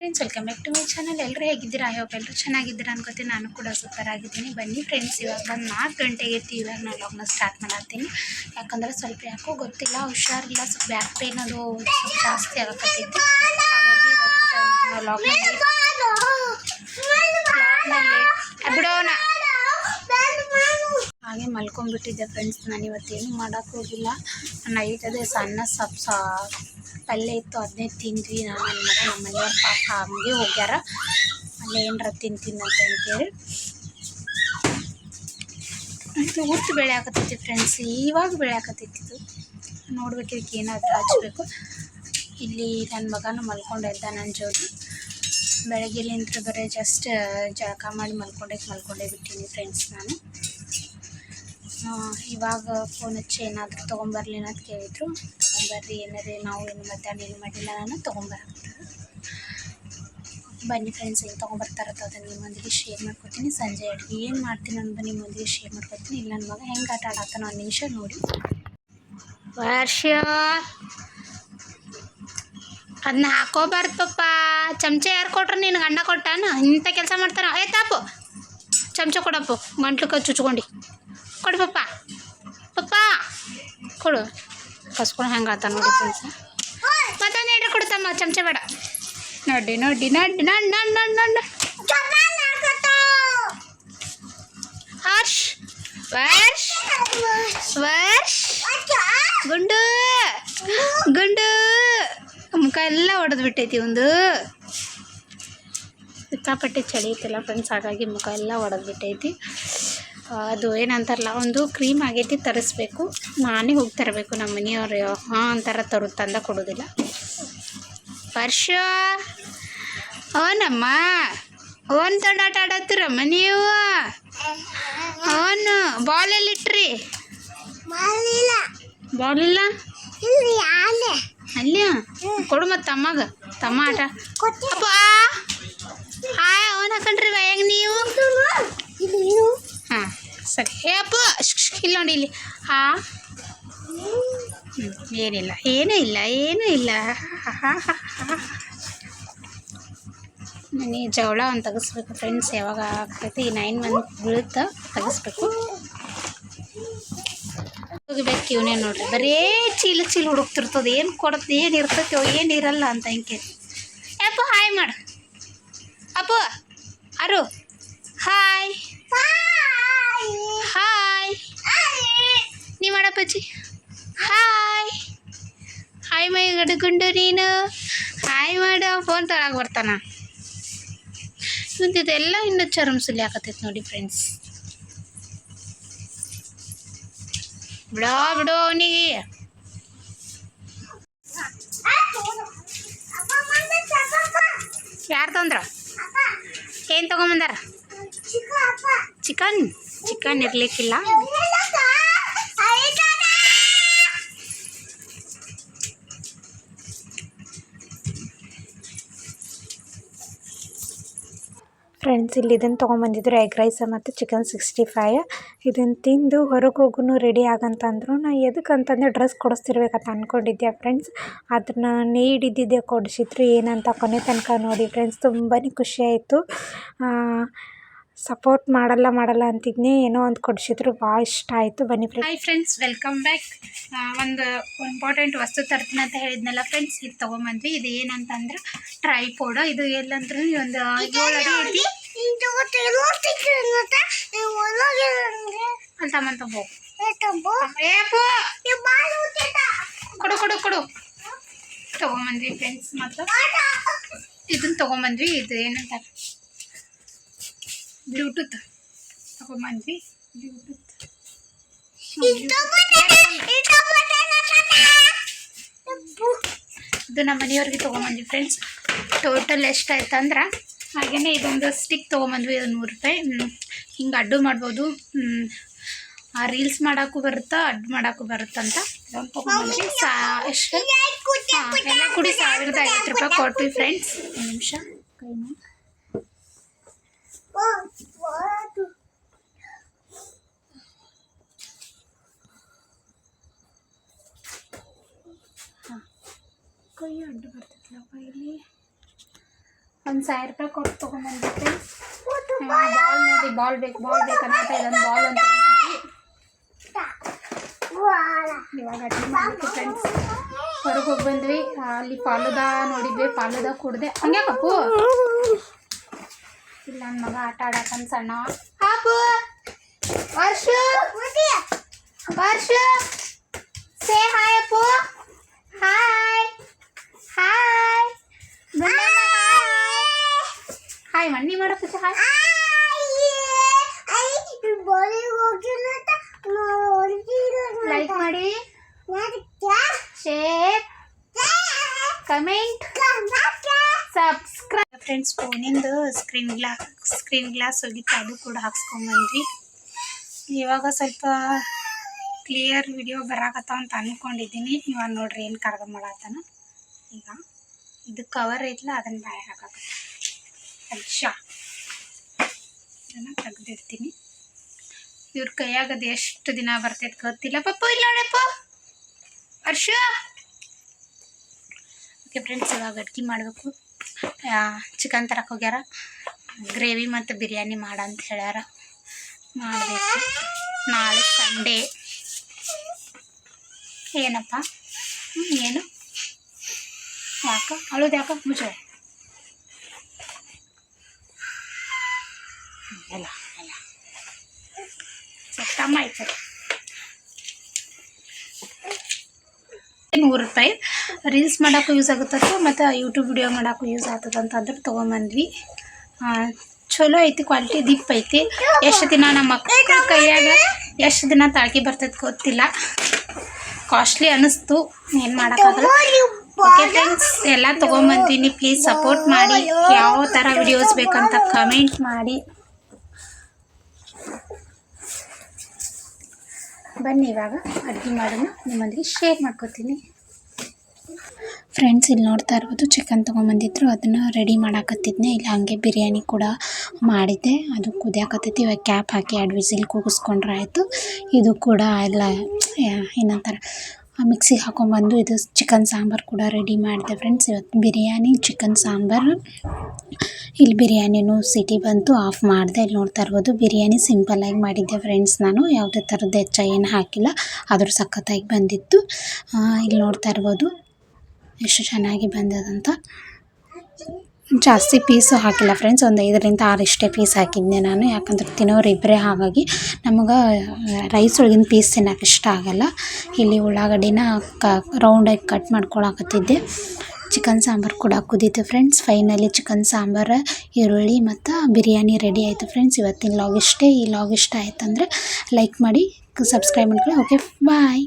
Friends welcome back to my channel ಎಲ್ಲರೂ ಹೇಗಿದ್ದೀರಾ? I hope ಎಲ್ಲರೂ ಚೆನ್ನಾಗಿದ್ದೀರಾ ಅನ್ಕೋತೀನಿ. ನಾನು ಕೂಡ ಸೂಪರ್ ಆಗಿದ್ದೀನಿ. ಬನ್ನಿ ಫ್ರೆಂಡ್ಸ್ ಇವಾಗ ಬಂದು ನಾಲ್ಕು ಗಂಟೆಗೆ ಇತ್ತು ಇವಾಗ ನಾನು ಲಾಗ್ನ ಸ್ಟಾರ್ಟ್ ಮಾಡತ್ತೀನಿ ಯಾಕಂದ್ರೆ ಸ್ವಲ್ಪ ಯಾಕೋ ಗೊತ್ತಿಲ್ಲ, ಹುಷಾರಿಲ್ಲ. ಸ್ವಲ್ಪ ಬ್ಯಾಕ್ ಪೇನ್ ಅದು ಸ್ವಲ್ಪ ಜಾಸ್ತಿ ಆಗಕತ್ತೈತಿ. ಹಾಗಾಗಿ ಇವತ್ತು ನಾನು ಲಾಗ್ನ ಬಿಡೋಣ. ಹಾಗೆ ಮಲ್ಕೊಂಡ್ಬಿಟ್ಟಿದ್ದೆ ಫ್ರೆಂಡ್ಸ್ ನಾನು ಇವತ್ತೇನು ಮಾಡೋಕ್ಕೆ ಹೋಗಿಲ್ಲ. ನೈಟ್ ಅದೇ ಸಣ್ಣ ಸಪ್ ಸಾ, ಪಲ್ಯ ಇತ್ತು ಅದನ್ನೇ ತಿಂದ್ವಿ ನಾನು ನನ್ನ ಮಗ ನಮ್ಮ ಮನೆಯವ್ರ ಪಾಪ ಹಂಗೆ ಹೋಗ್ಯಾರ. ಅಲ್ಲೇ ಏನರ ತಿಂತೀನಿ ಅಂತ ಅಂತೇಳಿ ಇದು ಉತ್ತು ಬೆಳೆ ಹಾಕತೈತಿ ಫ್ರೆಂಡ್ಸ್ ಇವಾಗ ಬೆಳೆ ಹಾಕತೈತಿ ಇದು ನೋಡ್ಬೇಕು ಇದಕ್ಕೆ ಏನಾದರೂ ಹಚ್ಬೇಕು ಇಲ್ಲಿ ನನ್ನ ಮಗನೂ ಮಲ್ಕೊಂಡು ಎದ್ದ ನನ್ನ ಜೋಡಿ. ಬೆಳಗ್ಗೆಲಿಂತ್ರ ಬರೀ ಜಸ್ಟ್ ಜಳಕ ಮಾಡಿ ಮಲ್ಕೊಂಡೆ, ಮಲ್ಕೊಂಡೇ ಬಿಟ್ಟಿನಿ ಫ್ರೆಂಡ್ಸ್ ನಾನು. ಇವಾಗ ಫೋನ್ ಹಚ್ಚಿ ಏನಾದರೂ ತೊಗೊಂಬರ್ಲಿ ಅಂತ ಕೇಳಿದ್ರು. ತೊಗೊಂಬರ್ರಿ, ಏನಾರೇ ನಾವು ಏನು ಮಧ್ಯಾಹ್ನ ಏನು ಮಾಡಿಲ್ಲ ನಾನು ತೊಗೊಂಬರ್ತಾರೆ ಬನ್ನಿ ಫ್ರೆಂಡ್ಸ್ ಏನು ತೊಗೊಂಬರ್ತಾರ ಅದನ್ನು ನಿಮ್ಮೊಂದಿಗೆ ಶೇರ್ ಮಾಡ್ಕೊತೀನಿ ಸಂಜೆ ಅಡುಗೆ ಏನು ಮಾಡ್ತೀನಿ ಅನ್ನೋದು ನಿಮ್ಮೊಂದಿಗೆ ಶೇರ್ ಮಾಡ್ಕೊತೀನಿ ಇಲ್ಲ ನನ್ನ ಮಗ ಹೆಂಗೆ ಆಟ ಆಡತ್ತಾನ ಒಂದು ನಿಮಿಷ ನೋಡಿ. ವರ್ಷ ಅದನ್ನ ಹಾಕೋಬಾರ್ದು ಪಪ್ಪ. ಚಮಚ ಯಾರು ಕೊಟ್ರು ನೀನು ಗಂಡ ಕೊಟ್ಟಾನ? ಇಂಥ ಕೆಲಸ ಮಾಡ್ತಾನ? ಏ, ತಾಪು. ಚಮಚ ಕೊಡಪ್ಪು. ಗಂಟ್ಲು ಚುಚ್ಕೊಂಡು. ಕೊಡು ಪಪ್ಪ. ಪಪ್ಪ. ಕೊಡು. ಕಸ್ಕೊಂಡು ಹೆಂಗೆ ಆತ ನೋಡಿ ಫ್ರೆಂಡ್ಸ್ ಮತ್ತೊಂದು ಎರಡು ಕೊಡ್ತಮ್ಮ ಚಮಚ ಬೇಡ. ನೋಡಿ ನೋಡಿ ನೋಡಿ, ನಡ್ ನಡ್ ನಡ್ ನಡ್. ಹರ್ಷ್ ಗುಂಡು ಗುಂಡು. ಮುಖ ಎಲ್ಲ ಹೊಡೆದು ಬಿಟ್ಟೈತಿ ಒಂದು. ಸಿಕ್ಕಾಪಟ್ಟೆ ಚಳಿ ಫ್ರೆಂಡ್ಸ್ ಹಾಗಾಗಿ ಮುಖ ಎಲ್ಲ ಹೊಡೆದು ಬಿಟ್ಟೈತಿ. ಅದು ಏನಂತಾರಲ್ಲ ಒಂದು ಕ್ರೀಮ್ ಆಗೈತಿ ತರಿಸ್ಬೇಕು. ನಾನೇ ಹೋಗಿ ತರಬೇಕು ನಮ್ಮ ಮನೆಯವ್ರು. ಹಾಂ ಅಂತಾರ ತರು ತಂದ ಕೊಡೋದಿಲ್ಲ. ವರ್ಷ ಅವನಮ್ಮ ಅವನ್ ತಂಡ ಆಟ ಆಡತ್ತೀರಮ್ಮ ನೀವು ಅವನು ಬಾಲ್ ಎಲ್ಲಿ ಇಟ್ರಿ. ಬಾಲ್ ಇಲ್ಲ? ಅಲ್ಲಿ. ಕೊಡು ಮತ್ತು ತಮ್ಮಗ. ತಮ್ಮ ಆಟ. ಹಾಯ್ ಅವನ್ ಹಾಕೊಂಡ್ರಿ ಹೆಂಗೆ ನೀವು? ಸರಿ. ಏ ಅಪ್ಪ ಇಲ್ಲಿ ಹಾ? ಏನಿಲ್ಲ, ಏನೂ ಇಲ್ಲ ಏನೂ ಇಲ್ಲ. ನನಗೆ ಜವಳ ಒಂದು ತೆಗಿಸ್ಬೇಕು ಫ್ರೆಂಡ್ಸ್ ಯಾವಾಗ ಆಗ್ತೈತಿ, ಈ ನೈನ್ ಮಂತ್ ಬೀಳುತ್ತೆ ತೆಗಿಸ್ಬೇಕು. ಹೋಗ್ಬೇಕು ಇವನೇ ನೋಡ್ರಿ. ಬರೇ ಚೀಲ ಚೀಲ ಹುಡುಕ್ತಿರ್ತದೆ, ಏನು ಕೊಡುತ್ತೆ, ಏನು ಇರ್ತೈತೋ, ಏನು ಇರಲ್ಲ ಅಂತ ಹಿಂಗೆ ಅಪ್ಪ, ಹಾಯ್ ಮಾಡು. ಅಪ್ಪ, ಅರು ಹಾಯ್ ಹಾಯ್ ಮಾಡಪ್ಪಜ್ಜಿ ಹಾಯ್ ಹಾಯ್ ಮೈ ಗಡ್ಕೊಂಡು ನೀನು ಹಾಯ್ ಮಾಡು ಫೋನ್ ತಳಗೆ ಬರ್ತಾನ. ಇದೆಲ್ಲ ಇನ್ನು ಚರ್ಮಸುಲಿ ಹಾಕತೈತೆ ನೋಡಿ ಫ್ರೆಂಡ್ಸ್ ಬಿಡೋ ಬಿಡೋ ಅವನಿಗೆ. ಯಾರು ತಂದ್ರ? ಏನು ತಗೊಂಬಂದಾರ? ಚಿಕನ್. ಚಿಕನ್ ಇರ್ಲಿಕ್ಕಿಲ್ಲ. ಫ್ರೆಂಡ್ಸ್ ಇಲ್ಲಿ ಇದನ್ನು ತೊಗೊಂಬಂದಿದ್ರು ಎಗ್ ರೈಸ್ ಮತ್ತು ಚಿಕನ್ ಸಿಕ್ಸ್ಟಿ ಫೈ ಇದನ್ನು ತಿಂದು ಹೊರಗೆ ಹೋಗೂ ರೆಡಿ ಆಗಂತಂದ್ರು ನಾ ಎದಕ್ಕೆ ಅಂತಂದ್ರೆ ಡ್ರೆಸ್ ಕೊಡಿಸ್ತಿರ್ಬೇಕಂತ ಅಂದ್ಕೊಂಡಿದ್ದೆ ಫ್ರೆಂಡ್ಸ್ ಅದನ್ನ ನೀಡಿದ್ದಿದ್ದೆ ಕೊಡಿಸಿದ್ರು ಏನಂತ ಕೊನೆ ತನಕ ನೋಡಿ ಫ್ರೆಂಡ್ಸ್ ತುಂಬಾ ಖುಷಿ ಆಯಿತು. ಸಪೋರ್ಟ್ ಮಾಡಲ್ಲ ಮಾಡಲ್ಲ ಅಂತಿದ್ನಿ. ಏನೋ ಒಂದು ಕೊಡಿಸಿದ್ರು. ಭಾಳ ಇಷ್ಟ ಆಯಿತು. ಬನ್ನಿ ಹಾಯ್ ಫ್ರೆಂಡ್ಸ್ ವೆಲ್ಕಮ್ ಬ್ಯಾಕ್ ಒಂದು ಇಂಪಾರ್ಟೆಂಟ್ ವಸ್ತು ತರ್ತೀನಿ ಅಂತ ಹೇಳಿದ್ನಲ್ಲ ಫ್ರೆಂಡ್ಸ್ ಇದು ತೊಗೊಂಬಂದ್ವಿ. ಇದು ಏನಂತಂದ್ರೆ ಟ್ರೈಪೋಡ ಇದು ಎಲ್ಲಂದ್ರೆ ಒಂದು ಅಂತ ಕೊಡು ಕೊಡು ಕೊಡು. ತೊಗೊಂಬಂದ್ವಿ ಫ್ರೆಂಡ್ಸ್ ಮತ್ತು. ಇದನ್ನ ತೊಗೊಂಬಂದ್ವಿ. ಇದು ಏನಂತ? ಬ್ಲೂಟೂತ್ ತೊಗೊಂಬಂದ್ವಿ ಬ್ಲೂಟೂತ್ ಇದು ನಮ್ಮ ಮನೆಯವ್ರಿಗೆ ತೊಗೊಂಬಂದ್ವಿ ಫ್ರೆಂಡ್ಸ್ ಟೋಟಲ್ ಎಷ್ಟಾಯ್ತು ಅಂದ್ರೆ ಹಾಗೆಯೇ ಇದೊಂದು ಸ್ಟಿಕ್ ತೊಗೊಂಬಂದ್ವಿ ಇದು ನೂರು ರೂಪಾಯಿ. ಹಿಂಗೆ ಅಡ್ಡು ಮಾಡ್ಬೋದು. ರೀಲ್ಸ್ ಮಾಡೋಕ್ಕೂ ಬರುತ್ತಾ ಅಡ್ಡು ಮಾಡೋಕ್ಕೂ ಬರುತ್ತಂತ. ಇದೊಂದು ತೊಗೊಂಬಂದ್ವಿ. ಸಾ ಎಷ್ಟು? ಎಲ್ಲ ಕೂಡಿ ಸಾವಿರದ ಐವತ್ತು ರೂಪಾಯಿ ಕೊಟ್ವಿ ಫ್ರೆಂಡ್ಸ್ ಒಂದು ನಿಮಿಷ. ಕೈನ ಕೈ ಅಡ್ಡು ಬರ್ತೈತಿಲ್ಲಪ್ಪ ಇಲ್ಲಿ ಒಂದು ಸಾವಿರ ರೂಪಾಯಿ ಕೊಟ್ಟು ಫ್ರೆಂಡ್ಸ್ ಬಾಲ್ ನೋಡಿ ಬಾಲ್ ಬೇಕು ಬಾಲ್ ಬೇಕು ಅನ್ನೋತ ಇದೊಂದು ಬಾಲ್ ಅಂತ ಇವಾಗ ಅಡುಗೆ ಮಾಡಬೇಕು ಫ್ರೆಂಡ್ಸ್ ಹೊರಗೆ ಹೋಗಿ ಬಂದ್ವಿ. ಅಲ್ಲಿ ಪಾಲುದ ನೋಡಿದ್ವಿ, ಪಾಲುದ ಕುಡ್ದೆ. ಹಂಗೆ ಕಪ್ಪು ಇಲ್ಲ ನನ್ನ ಮಗ ಆಟ ಆಡಕ್ಕಂತ ಸಣ್ಣ. ಹಾಪು ವರ್ಷ ವರ್ಷ say hi Appu hi hi hi ಮಣ್ಣಿ ಮಾಡಕ್ಕೆ ಹಾಯ್ ಲೈಕ್ ಮಾಡಿ ಶೇರ್ ಕಮೆಂಟ್ ಸಬ್ಸ್ಕ್ರೈಬ್ ಫ್ರೆಂಡ್ಸ್ ಫೋನಿಂದು ಸ್ಕ್ರೀನ್ ಗ್ಲಾಸ್ ಸ್ಕ್ರೀನ್ ಗ್ಲಾಸ್ ಹೋಗಿತ್ತು ಅದು ಕೂಡ ಹಾಕ್ಸ್ಕೊಂಬಂದ್ವಿ. ಇವಾಗ ಸ್ವಲ್ಪ ಕ್ಲಿಯರ್ ವಿಡಿಯೋ ಬರಾಕತ್ತಾವ ಅಂತ ಅಂದ್ಕೊಂಡಿದ್ದೀನಿ ಇವಾಗ ನೋಡ್ರಿ ಏನು ಕರ್ದ ಮಾಡತ್ತಾನ ಈಗ ಇದು ಕವರ್ ಐತಲ್ಲ ಅದನ್ನು ಬಾಯ ಅಕ್ಷ ಇದನ್ನು ತೆಗ್ದಿಡ್ತೀನಿ. ಇವ್ರ ಕೈಯಾಗ ಅದು ಎಷ್ಟು ದಿನ ಬರ್ತೈತೆ ಗೊತ್ತಿಲ್ಲ. ಪಪ್ಪು, ಇಲ್ಲ ನೋಡಪ್ಪ ಓಕೆ ಫ್ರೆಂಡ್ಸ್ ಇವಾಗ ಅಡ್ಗೆ ಮಾಡಬೇಕು. ಚಿಕನ್ ತರಕ್ಕೆ ಹೋಗ್ಯಾರ. ಗ್ರೇವಿ ಮತ್ತು ಬಿರಿಯಾನಿ ಮಾಡ ಅಂತ ಹೇಳ್ಯಾರ. ಮಾಡಬೇಕು. ನಾಳೆ ಸಂಡೇ. ಏನಪ್ಪ? ಹ್ಮ್, ಏನು? ಯಾಕ? ಅಳೋದು ಯಾಕ? ಮುಚ್ಚ. ಎಲ್ಲ ಎಲ್ಲ. ಸತ್ತಮ್ಮ ಆಯ್ತು ನೂರು ರೂಪಾಯಿ ರೀಲ್ಸ್ ಮಾಡೋಕ್ಕೂ ಯೂಸ್ ಆಗುತ್ತೆ ಮತ್ತು ಯೂಟ್ಯೂಬ್ ವಿಡಿಯೋ ಮಾಡೋಕ್ಕೂ ಯೂಸ್ ಆಗ್ತದೆ ಅಂತಂದ್ರೆ ತೊಗೊಂಬಂದ್ವಿ. ಚಲೋ ಐತಿ ಕ್ವಾಲಿಟಿ ದಿಪ್ ಐತಿ. ಎಷ್ಟು ದಿನ ನಮ್ಮ ಮಕ್ಕಳ ಕೈಯಾಗ ಎಷ್ಟು ದಿನ ತಾಳ್ಕಿ ಬರ್ತೈತೆ ಗೊತ್ತಿಲ್ಲ. ಕಾಸ್ಟ್ಲಿ ಅನ್ನಿಸ್ತು ಏನು ಮಾಡೋಕ್ಕಾಗಲ್ಲ. ಓಕೆ ಫ್ರೆಂಡ್ಸ್ ಎಲ್ಲ ತೊಗೊಂಬಂತೀನಿ ಪ್ಲೀಸ್ ಸಪೋರ್ಟ್ ಮಾಡಿ. ಯಾವ ಥರ ವಿಡಿಯೋಸ್ ಬೇಕಂತ ಕಮೆಂಟ್ ಮಾಡಿ. ಬನ್ನಿ ಇವಾಗ ಅಡುಗೆ ಮಾಡೋಣ, ನಿಮ್ಮೊಂದಿಗೆ ಶೇರ್ ಮಾಡ್ಕೋತೀನಿ. ಫ್ರೆಂಡ್ಸ್ ಇಲ್ಲಿ ನೋಡ್ತಾ ಇರ್ಬೋದು ಚಿಕನ್ ತೊಗೊಂಬಂದಿದ್ರು, ಅದನ್ನು ರೆಡಿ ಮಾಡಾಕತ್ತಿದ್ನೆ. ಇಲ್ಲ, ಹಾಗೆ ಬಿರಿಯಾನಿ ಕೂಡ ಮಾಡಿದ್ದೆ. ಅದು ಕುದಿಯಾಕತ್ತೈತಿ, ಇವಾಗ ಕ್ಯಾಪ್ ಹಾಕಿ ಎರಡು ವಿಸಿಲ್ ಕೂಗಿಸ್ಕೊಂಡ್ರೆ ಆಯಿತು ಇದು ಕೂಡ ಎಲ್ಲ ಏನಂತಾರೆ ಮಿಕ್ಸಿಗೆ ಹಾಕೊಂಡ್ಬಂದು ಇದು ಚಿಕನ್ ಸಾಂಬಾರು ಕೂಡ ರೆಡಿ ಮಾಡಿದೆ ಫ್ರೆಂಡ್ಸ್ ಇವತ್ತು ಬಿರಿಯಾನಿ, ಚಿಕನ್ ಸಾಂಬಾರು. ಇಲ್ಲಿ ಬಿರಿಯಾನಿನೂ ಸಿಟಿ ಬಂತು, ಆಫ್ ಮಾಡಿದೆ. ಇಲ್ಲಿ ನೋಡ್ತಾ ಇರ್ಬೋದು, ಬಿರಿಯಾನಿ ಸಿಂಪಲ್ಲಾಗಿ ಮಾಡಿದ್ದೆ ಫ್ರೆಂಡ್ಸ್ ನಾನು. ಯಾವುದೇ ಥರದ ಹೆಚ್ಚ ಏನು ಹಾಕಿಲ್ಲ, ಆದರೂ ಸಖತ್ತಾಗಿ ಬಂದಿತ್ತು. ಇಲ್ಲಿ ನೋಡ್ತಾ ಇರ್ಬೋದು, ಎಷ್ಟು ಚೆನ್ನಾಗಿ ಬಂದದಂತ. ಜಾಸ್ತಿ ಪೀಸು ಹಾಕಿಲ್ಲ ಫ್ರೆಂಡ್ಸ್ ಒಂದು ಐದರಿಂದ ಆರು ಇಷ್ಟೇ ಪೀಸ್ ಹಾಕಿದ್ದೆ ನಾನು. ಯಾಕಂದ್ರೆ ತಿನ್ನೋರು ಇಬ್ಬರೇ ಹಾಗಾಗಿ ನಮಗೆ ರೈಸ್ ಒಳಗಿನ ಪೀಸ್ ತಿನ್ನೋಕೆ ಇಷ್ಟ ಆಗಲ್ಲ. ಇಲ್ಲಿ ಉಳ್ಳಾಗಡ್ಡಿನ ಕ ರೌಂಡಾಗಿ ಕಟ್ ಮಾಡ್ಕೊಳಕತ್ತಿದ್ದೆ. ಚಿಕನ್ ಸಾಂಬಾರು ಕೂಡ ಕುದೀತು ಫ್ರೆಂಡ್ಸ್ ಫೈನಲಿ ಚಿಕನ್ ಸಾಂಬಾರು, ಈರುಳ್ಳಿ ಮತ್ತು ಬಿರಿಯಾನಿ ರೆಡಿ ಆಯಿತು ಫ್ರೆಂಡ್ಸ್ ಇವತ್ತಿನ ಲಾಗ್ ಇಷ್ಟೇ. ಈ ಲಾಗ್ ಇಷ್ಟ ಆಯ್ತಂದರೆ ಲೈಕ್ ಮಾಡಿ ಸಬ್ಸ್ಕ್ರೈಬ್ ಮಾಡ್ಕೊಳ್ಳಿ. Okay bye